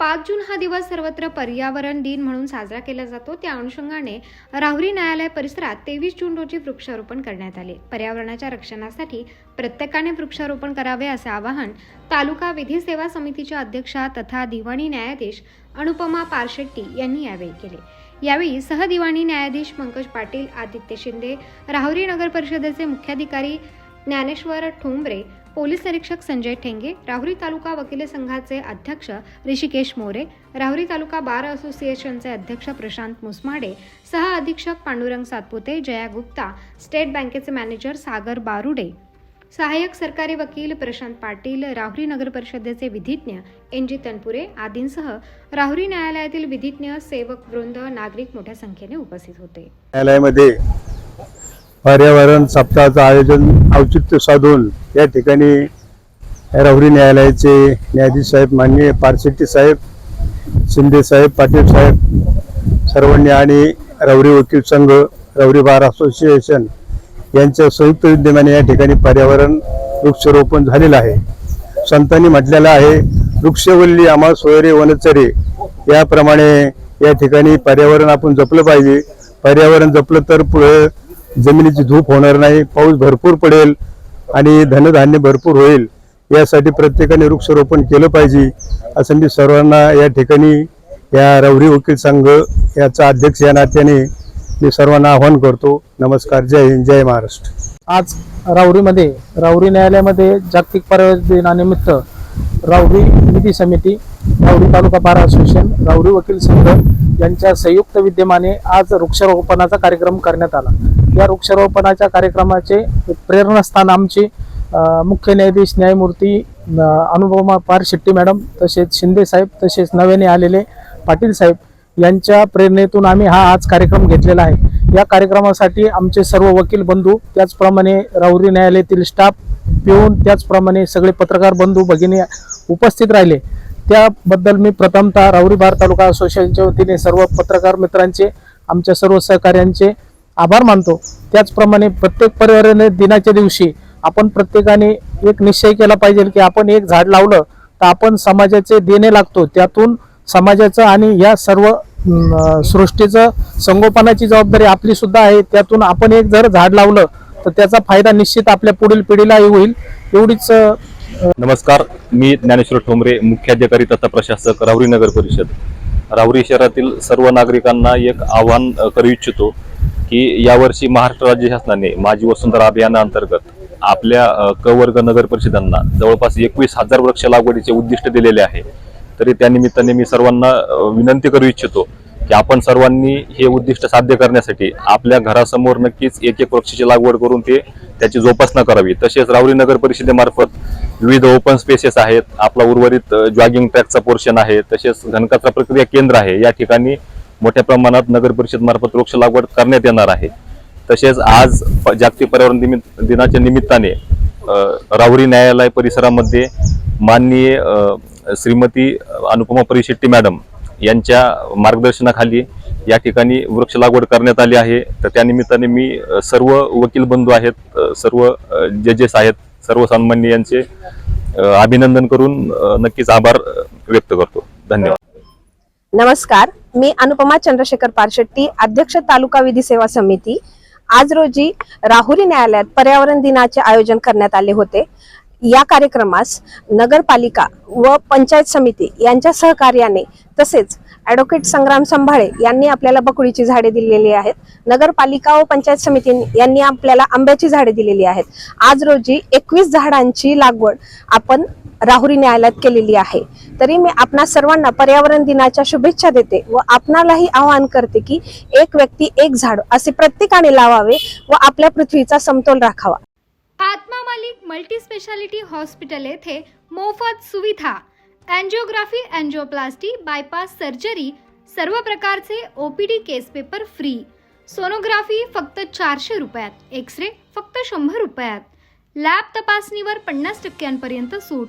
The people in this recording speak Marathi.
पाच जून हा दिवस सर्वत्र पर्यावरण दिन म्हणून साजरा केला जातो. त्या अनुषंगाने राहुरी न्यायालय परिसरात तेवीस जून रोजी वृक्षारोपण करण्यात आले. पर्यावरणाच्या रक्षणासाठी प्रत्येकाने वृक्षारोपण करावे असे आवाहन तालुका विधी सेवा समितीच्या अध्यक्षा तथा दिवाणी न्यायाधीश अनुपमा पारशेट्टी यांनी यावेळी केले. यावेळी सहदिवाणी न्यायाधीश पंकज पाटील आदित्य शिंदे राहुरी नगर परिषदेचे मुख्याधिकारी ज्ञानेश्वर ठोंबरे पोलीस निरीक्षक संजय ठेंगे राहुरी तालुका वकील संघाचे अध्यक्ष ऋषिकेश मोरे राहुरी तालुका बार असोसिएशनचे अध्यक्ष प्रशांत मुसमाडे सह अधीक्षक पांडुरंग सातपुते जया गुप्ता स्टेट बँकेचे मॅनेजर सागर बारुडे. सहाय्यक सरकारी वकील प्रशांत पाटील राहुरी नगर परिषदेचे विधिज्ञ एन जी तनपुरे आदींसह राहुरी न्यायालयातील विधिज्ञ सेवक वृंद नागरिक मोठ्या संख्येने उपस्थित होते. न्यायालयामध्ये पर्यावरण सप्ताहाचं आयोजन औचित्य साधून या ठिकाणी राहुरी न्यायालयाचे न्यायाधीश साहेब माननीय पारशेट्टी साहेब शिंदे साहेब पाटील साहेब सर्वांनी आणि राहुरी वकील संघ राहुरी बार असोसिएशन यांच्या संयुक्त विद्यमाने या ठिकाणी पर्यावरण वृक्षारोपण झालेलं आहे. संतांनी म्हटलेलं आहे वृक्षवल्ली आम्हा सोयरे वनचरे याप्रमाणे या ठिकाणी पर्यावरण आपण जपलं पाहिजे. पर्यावरण जपलं तर पुढे जमिनीची धूप होणार नाही पाऊस भरपूर पडेल आणि धनधान्य भरपूर होईल यासाठी प्रत्येकाने वृक्षारोपण केलं पाहिजे असं मी सर्वांना या ठिकाणी या रवरी वकील संघ याचा अध्यक्ष या नात्याने मी सर्वांना आवाहन करतो. नमस्कार जय हिंद जय महाराष्ट्र. आज राऊरीमध्ये राऊरी न्यायालयामध्ये जागतिक पर्यावरण दिनानिमित्त राहुरी निधी समिती रावरी तालुका बार असोसिएशन राहुरी वकील संघ यांच्या संयुक्त विद्यमाने आज वृक्षारोपणाचा कार्यक्रम करण्यात आला. या वृक्षारोपणाच्या कार्यक्रमाचे प्रेरणास्थान आमचे मुख्य न्यायाधीश न्यायमूर्ती अनुपमा पार शेट्टी मॅडम तसेच शिंदे साहेब तसेच नव्याने आलेले पाटील साहेब यांच्या प्रेरणेतून आम्ही हा आज कार्यक्रम घेतलेला आहे. या कार्यक्रमासाठी आमचे सर्व वकील बंधू त्याचप्रमाणे राहुरी न्यायालयातील स्टाफ पिऊन त्याचप्रमाणे सगळे पत्रकार बंधू भगिनी उपस्थित राहिले. त्याबद्दल मी प्रथमतः राहुरी बार तालुका असोसिएशनच्या वतीने सर्व पत्रकार मित्रांचे आमच्या सर्व सहकार्यांचे आभार मानतो. त्याचप्रमाणे प्रत्येक पर्यावरण दिनाच्या दिवशी आपण प्रत्येकाने एक निश्चय केला पाहिजे की आपण एक झाड लावलं तर आपण समाजाचे देणे लागतो. त्यातून समाजाचं आणि या सर्व सृष्टीचं संगोपनाची जबाबदारी आपली सुद्धा आहे. त्यातून आपण एक जर झाड लावलं तर त्याचा फायदा निश्चित आपल्या पुढील पिढीलाही होईल. एवढीच नमस्कार. मी ज्ञानेश्वर ठोंबरे मुख्याधिकारी तथा प्रशासक राहुरी नगर परिषद. राहुरी शहरातील सर्व नागरिकांना एक आव्हान करू इच्छितो. की यावर्षी महाराष्ट्र राज्य शासनाने माझी वसुंधरा अभियानाअंतर्गत आपल्या कवर्ग क वर्ग नगर परिषदांना जवळपास एकवीस हजार वृक्ष लागवडीचे उद्दिष्ट दिलेले आहे. तरी त्यानिमित्ताने मी सर्वांना विनंती करू इच्छितो की आपण सर्वांनी हे उद्दिष्ट साध्य करण्यासाठी आपल्या घरासमोर नक्कीच एक एक वृक्षाची लागवड करून ते त्याची जोपासना करावी. तसेच रावरी नगर परिषदेमार्फत विविध ओपन स्पेसेस आहेत. आपला उर्वरित जॉगिंग ट्रॅकचा पोर्शन आहे. तसेच घनकचरा प्रक्रिया केंद्र आहे. या ठिकाणी मोठ्या प्रमाणात नगर परिषद मार्फत वृक्ष लागवड करण्यात येणार आहे. तसेच आज प- जागतिक पर्यावरण दिमी- दिनाच्या निमित्ताने राहुरी न्यायालय परिसरामध्ये माननीय श्रीमती अनुपमा परिशेट्टी मॅडम यांच्या मार्गदर्शनाखाली या ठिकाणी वृक्ष लागवड करण्यात आली आहे. तर त्या निमित्ताने मी सर्व वकील बंधू आहेत सर्व जजेस आहेत सर्व सन्मान्य यांचे अभिनंदन करून नक्कीच आभार व्यक्त करतो. धन्यवाद. नमस्कार मी अनुपमा चंद्रशेखर पारशेट्टी अध्यक्ष तालुका विधी सेवा समिती. आज रोजी राहुरी न्यायालयात पर्यावरण दिनाचे आयोजन करण्यात आले होते. या कार्यक्रमास नगरपालिका व पंचायत समिती यांच्या सहकार्याने तसेच ॲडव्होकेट संग्राम संभाळे यांनी आपल्याला बकुळीची झाडे दिलेली आहेत. नगरपालिका व पंचायत समिती यांनी आपल्याला आंब्याची झाडे दिलेली आहेत. आज रोजी एकवीस झाडांची लागवड आपण राहुरी न्यायालयात केलेली आहे. तरी मी आपणा सर्वांना पर्यावरण दिनाच्या शुभेच्छा देते व आपणालाही आवाहन करते की एक व्यक्ती एक झाड असे प्रत्येकाने लावावे व आपल्या पृथ्वीचा समतोल राखावा. आत्मा मालिक मल्टी स्पेशालिटी हॉस्पिटल येथे मोफत सुविधा अँजिओग्राफी अँजिओप्लास्टी बायपास सर्जरी सर्व प्रकारचे OPD case paper free. Sonography फक्त चारशे रुपयात एक्स रे फक्त शंभर रुपयात. लॅब तपासणीवर पन्नास टक्क्यांपर्यंत सूट.